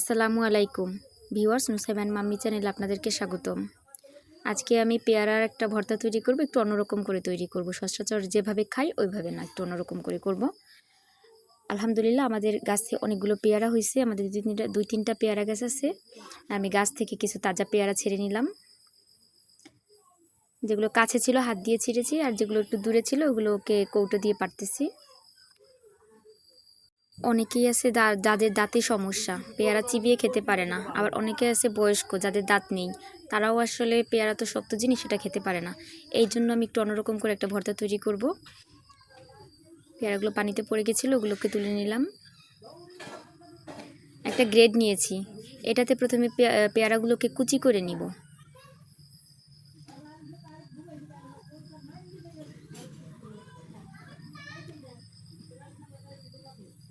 আসসালামু আলাইকুম। Viewers নুসাইবান mummy channel আপনাদেরকে স্বাগতম। আজকে আমি পেয়ারার একটা ভর্তা তৈরি করব, একটু অন্যরকম করে তৈরি করব। সচরাচর যেভাবে খাই, ওইভাবে না, একটু অন্যরকম করে করব। আলহামদুলিল্লাহ, আমাদের গাছে অনেকগুলো পেয়ারা হয়েছে। আমাদের দুই তিনটা দুই তিনটা পেয়ারা গাছ আছে। আমি গাছ থেকে কিছু তাজা পেয়ারা ছেড়ে নিলাম। যেগুলো কাছে ছিল, হাত দিয়ে ছিঁড়েছি, আর যেগুলো একটু দূরে ছিল, ওগুলোকে কৌটো দিয়ে পারতেছি অনেকেই আছে যাদের দাঁতে সমস্যা, পেয়ারা চিবিয়ে খেতে পারে না। আবার অনেকে আছে বয়স্ক, যাদের দাঁত নেই। তারাও আসলে পেয়ারা তো শক্ত জিনিস, সেটা খেতে পারে না। এই জন্য আমি একটু অন্যরকম করে একটা ভর্তা তৈরি করব। পেয়ারাগুলো পানিতে পড়ে গেছিল, ওগুলোকে তুলে নিলাম। একটা গ্রেড নিয়েছি। এটাতে প্রথমে পেয়া- পেয়ারাগুলোকে কুচি করে নিব।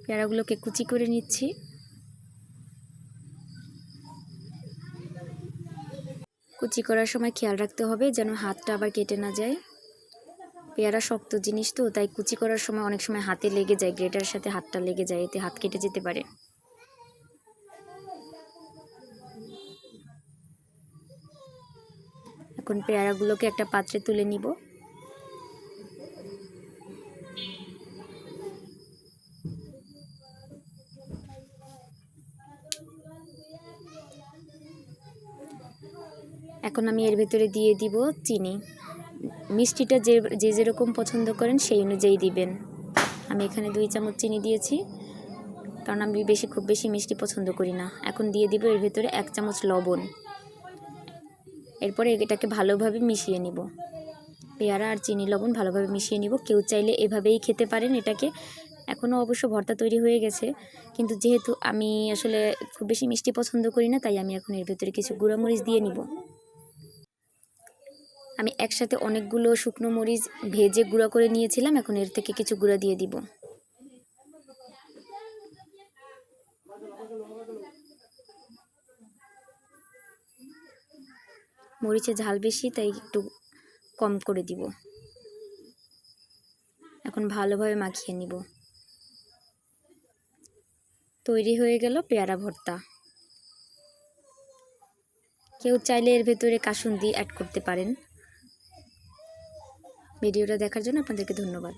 পেয়ারাগুলোকে কুচি করে নিচ্ছি। কুচি করার সময় খেয়াল রাখতে হবে যেন হাতটা আবার কেটে না যায়। পেয়ারা শক্ত জিনিস তো, তাই কুচি করার সময় অনেক সময় হাতে লেগে যায় গ্রেটার সাথে হাতটা লেগে যায়, এতে হাত কেটে যেতে পারে। এখন পেয়ারাগুলোকে একটা পাত্রে তুলে নিব। এখন আমি এর ভেতরে দিয়ে দিব চিনি। মিষ্টিটা যে যে যেরকম পছন্দ করেন সেই অনুযায়ী দিবেন। আমি এখানে দুই চামচ চিনি দিয়েছি, কারণ আমি বেশি, খুব বেশি মিষ্টি পছন্দ করি না। এখন দিয়ে দিব এর ভেতরে এক চামচ লবণ। এরপরে এটাকে ভালোভাবে মিশিয়ে নিব। পেয়ারা আর চিনি, লবণ ভালোভাবে মিশিয়ে নিব। কেউ চাইলে এভাবেই খেতে পারেন এটাকে। এখনও অবশ্য ভর্তা তৈরি হয়ে গেছে। কিন্তু যেহেতু আমি আসলে খুব বেশি মিষ্টি পছন্দ করি না, তাই আমি এখন এর ভেতরে কিছু গুঁড়ামরিচ দিয়ে নিব। আমি একসাথে অনেকগুলো শুকনো মরিচ ভেজে গুঁড়া করে নিয়েছিলাম, এখন এর থেকে কিছু গুঁড়া দিয়ে দিব। মরিচে ঝাল বেশি, তাই একটু কম করে দিব। এখন ভালোভাবে মাখিয়ে নিব। তৈরি হয়ে গেল পেয়ারা ভর্তা। কেউ চাইলে এর ভেতরে কাসুন্দি অ্যাড করতে পারেন। ভিডিওটা দেখার জন্য আপনাদেরকে ধন্যবাদ।